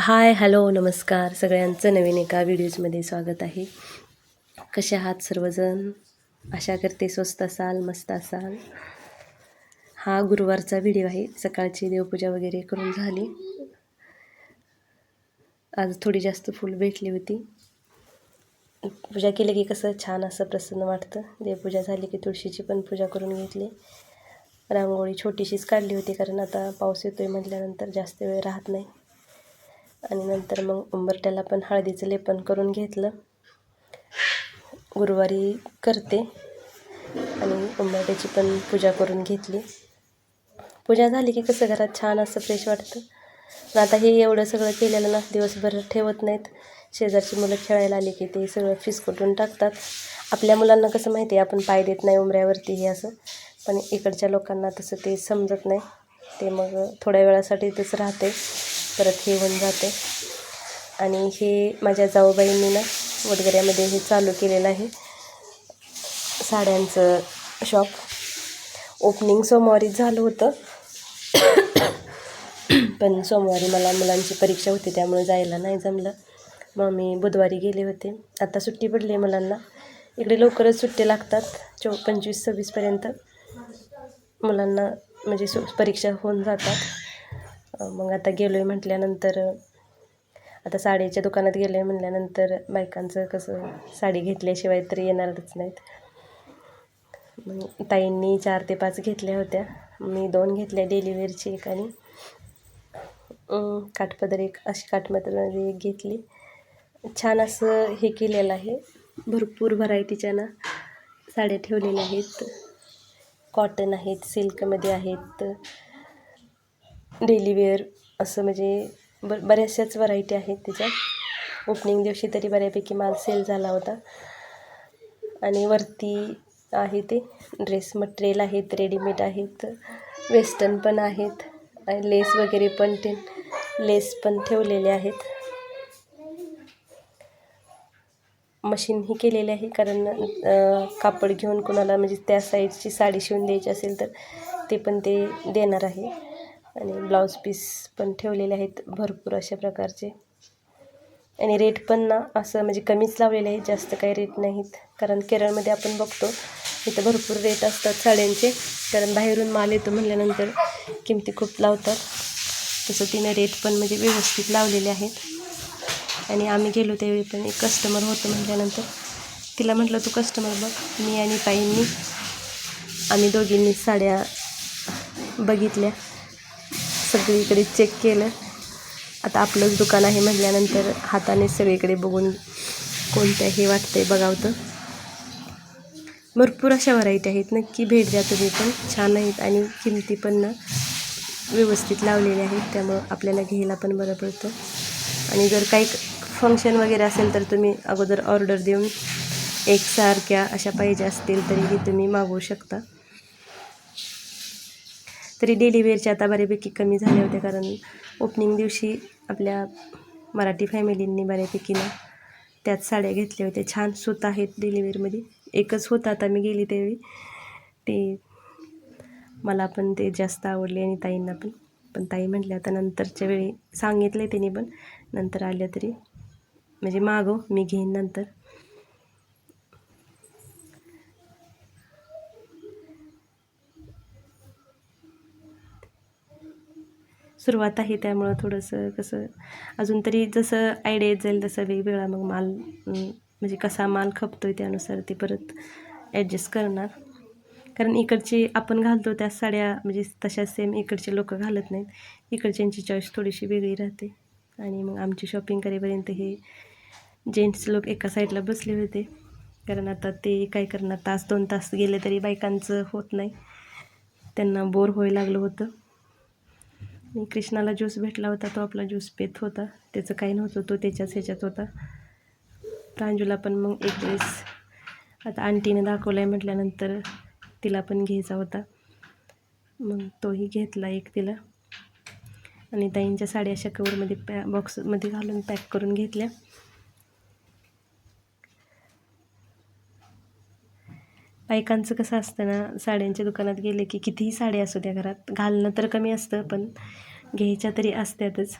Hi hello नमस्कार. सगळ्यांचं नवीन एका व्हिडिओजमध्ये स्वागत आहे. कसे आहात सर्वजण? आशा करते स्वस्त असाल मस्त असाल. हा गुरुवारचा व्हिडिओ आहे. सकाळची देवपूजा वगैरे करून झाली. आज थोडी जास्त फुल भेटली होती. पूजा केली की कसं छान असं प्रसन्न वाटतं. देवपूजा झाली की तुळशीची पण पूजा करून घेतली. रांगोळी छोटीशीच काढली होती कारण आता पाऊस येतोय म्हटल्यानंतर जास्त वेळ राहत नाही. आणि नंतर मग उंबरट्याला पण हळदीचं लेपन करून घेतलं. गुरुवारी करते. आणि उंबरट्याची पण पूजा करून घेतली. पूजा झाली की कसं घरात छान असं फ्रेश वाटतं. पण आता हे एवढं सगळं केलेलं ना दिवसभर ठेवत नाहीत. शेजारची मुलं खेळायला आली की ते सगळं फिसकटून टाकतात. आपल्या मुलांना कसं माहिती आहे आपण पाय देत नाही उमऱ्यावरती हे असं. पण इकडच्या लोकांना तसं ते समजत नाही. ते मग थोड्या वेळासाठी तेच राहते. परत हे होऊन जाते. आणि हे माझ्या जाऊबाईंनी ना वडगऱ्यामध्ये हे चालू केलेलं आहे. साड्यांचं शॉप ओपनिंग सोमवारी झालं होतं. पण सोमवारी मला मुलांची परीक्षा होती त्यामुळे जायला नाही जमलं. मग मी बुधवारी गेले होते. आता सुट्टी पडली आहे मुलांना. इकडे लवकरच सुट्टे लागतात चौ पंचवीस सव्वीसपर्यंत मुलांना म्हणजे सु परीक्षा होऊन जातात. मग आता गेलो आहे म्हटल्यानंतर आता साडीच्या दुकानात गेलो आहे म्हटल्यानंतर बायकांचं कसं साडी घेतल्याशिवाय तरी येणारच नाहीत. मग ताईंनी चार ते पाच घेतल्या होत्या. मी दोन घेतल्या डेली एक आणि काठपदर एक. अशी काठपदरमध्ये एक घेतली. छान असं हे केलेलं आहे. भरपूर व्हरायटीच्या ना साड्या ठेवलेल्या आहेत. कॉटन आहेत सिल्कमध्ये आहेत. डेली वेअर असं म्हणजे ब बऱ्याचशाच व्हरायटी आहेत त्याच्यात. ओपनिंग दिवशी तरी बऱ्यापैकी माल सेल झाला होता. आणि वरती आहे ते ड्रेस मटेरियल आहेत रेडीमेड आहेत वेस्टर्न पण आहेत. आणि लेस वगैरे पण ते लेस पण ठेवलेले आहेत. मशीन ही केलेली आहे कारण कापड घेऊन कोणाला म्हणजे त्या साईजची साडी शिवून द्यायची असेल तर ते पण ते देणार आहे. आणि ब्लाऊज पीस पण ठेवलेले आहेत भरपूर अशा प्रकारचे. आणि रेट पण ना असं म्हणजे कमीच लावलेले आहेत जास्त काही रेट नाहीत. कारण केरळमध्ये आपण बघतो इथं भरपूर रेट असतात साड्यांचे. कारण बाहेरून माल येतो म्हटल्यानंतर किमती खूप लावतात. तसं तिने रेट पण म्हणजे व्यवस्थित लावलेले आहेत. आणि आम्ही गेलो त्यावेळी पण एक कस्टमर होतं म्हटल्यानंतर तिला म्हटलं तू कस्टमर बघ मी आणि ताईंनी आम्ही दोघींनी साड्या बघितल्या. सगळीकडे चेक केलं. आता आपलंच दुकान आहे म्हटल्यानंतर हाताने सगळीकडे बघून कोणत्या हे वाटतंय बघावतं भरपूर अशा व्हरायटी आहेत. नक्की भेट द्या तुम्ही पण. छान आहेत आणि किमती पण ना व्यवस्थित लावलेल्या आहेत. त्यामुळं आपल्याला घ्यायला पण बरं पडतं. आणि जर काही फंक्शन वगैरे असेल तर तुम्ही अगोदर ऑर्डर देऊन एकसारख्या अशा पाहिजे असतील तरीही तुम्ही मागवू शकता. तरी डेली वेअरच्या आता बऱ्यापैकी कमी झाल्या होत्या कारण ओपनिंग दिवशी आपल्या मराठी फॅमिलींनी बऱ्यापैकी ना त्यात साड्या घेतल्या होत्या. छान सूत आहेत डेली वेअरमध्ये एकच होता आता मी गेली त्यावेळी. ते मला पण ते जास्त आवडले आणि ताईंना पण. पण ताई म्हटल्या आता नंतरच्या वेळी सांगितलं आहे त्यांनी पण. नंतर आल्या तरी. म्हणजे मागो मी घेईन नंतर. सुरुवात आहे त्यामुळं थोडंसं कसं अजून तरी जसं आयडिया येत जाईल तसं वेगवेगळा मग माल म्हणजे कसा माल खपतो आहे त्यानुसार ते परत ॲडजस्ट करणार. कारण इकडचे आपण घालतो त्या साड्या म्हणजे तशा सेम इकडचे लोक घालत नाहीत. इकडच्यांची चॉईस थोडीशी वेगळी राहते. आणि मग आमची शॉपिंग करेपर्यंत हे जेंट्स लोक एका साईडला बसले होते. कारण आता ते काय करणार तास दोन तास गेले तरी बायकांचं होत नाही. त्यांना बोर व्हायला लागलं होतं. आणि कृष्णाला ज्यूस भेटला होता तो आपला ज्यूस पेत होता. त्याचं काही नव्हतं तो त्याच्याच ह्याच्यात होता. प्रांजूला पण मग एक ड्रेस आता आंटीने दाखवला आहे म्हटल्यानंतर तिला पण घ्यायचा होता. मग तोही घेतला एक तिला. आणि ताईंच्या साड्या अशा कवरमध्ये पॅ बॉक्समध्ये घालून पॅक करून घेतल्या. बायकांचं कसं असतं ना साड्यांच्या दुकानात गेले की कितीही साड्या असू द्या घरात घालणं तर कमी असतं पण घ्यायच्या तरी असतातच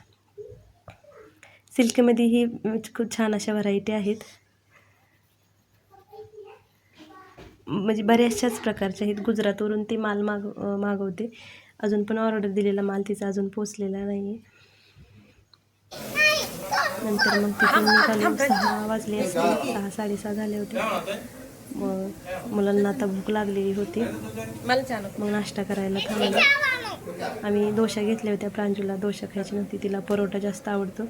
सिल्कमध्ये ही खूप छान अशा व्हरायटी आहेत. म्हणजे बऱ्याचशाच प्रकारच्या आहेत. गुजरातवरून ती माल माग मागवते. अजून पण ऑर्डर दिलेला माल तिचा अजून पोचलेला नाही आहे नंतर मग तिथून निघालो. सहा वाजले असते सहा साडेसहा झाले होते. मग मुलांना आता भूक लागलेली होती. मग नाश्ता करायला थांबलो. आम्ही डोशा घेतल्या होत्या. प्रांजूला डोशा खायची नव्हती. तिला परोठा जास्त आवडतो.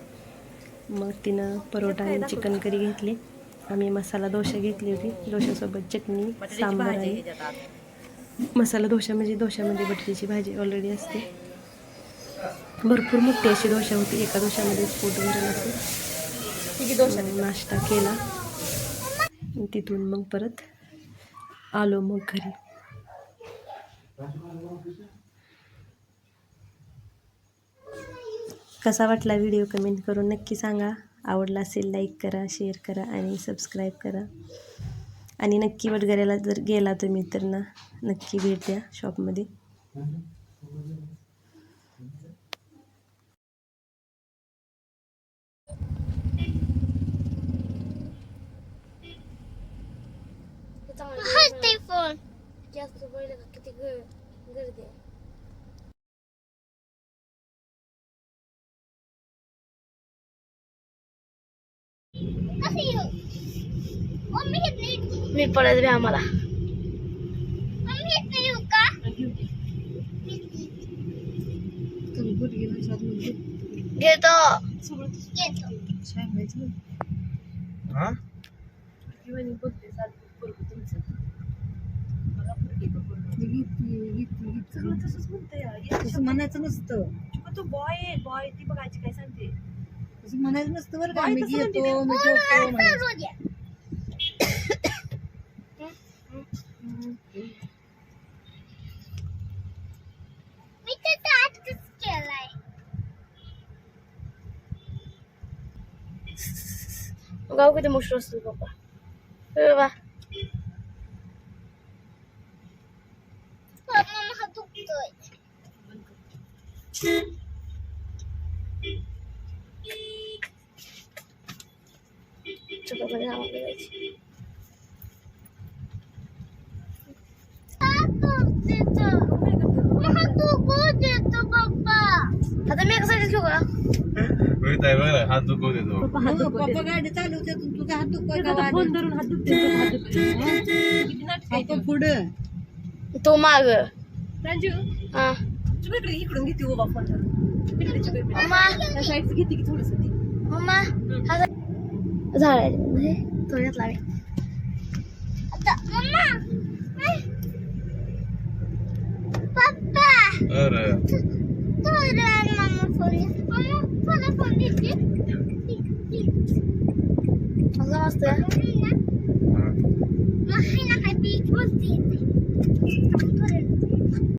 मग तिनं परोठा आणि चिकन करी घेतली. आम्ही मसाला डोशा घेतली होती. डोशासोबत चटणी सांबार आणि मसाला डोशा म्हणजे डोशामध्ये बटाट्याची भाजी ऑलरेडी असते. भरपूर मोठी अशी डोशा होती. एका डोशामध्ये पोट भरून असे मग नाश्ता केला. तिथून मग परत आलो मग घरी. कसा वाटला व्हिडिओ कमेंट करून नक्की सांगा. आवडला असेल लाईक करा शेअर करा आणि सबस्क्राईब करा. आणि नक्की वडगऱ्याला जर गेला तुम्ही तर ना नक्की भेट द्या शॉपमध्ये हसते फोन जास्त पडलं का किती गर- गर्दी आहे. नीट पडायचं बे आम्हाला. घेतो. तसं म्हणायचं नसतं तू बॉय आहे बॉय ती बघायची काय सांगते तसं म्हणायचं नसतं बरं का बाई मी तसं म्हणते घेतो मी ठेवतो म्हणायचं. मी तर आजच केलाय गाव किती मुश्किल असतो पप्पा आता मी घेऊ का रोहित आहे बघा हात गाडी चालू तर तुझा हात. फोन धरून हात तो पुढं तो माग. प्रांजू हा. तू इकडे इकडून घेते उभा फोन. धरून इकडे चिकन पे. मम्मा. त्या साईडचं घेते की थोडस मम्मा हा झाडामध्ये थोड्यात लावे. आता मम्मा. पप्पा. अरे. थोडा मम्मा फोन. मम्मा फोन देते. असं मस्त हा. मग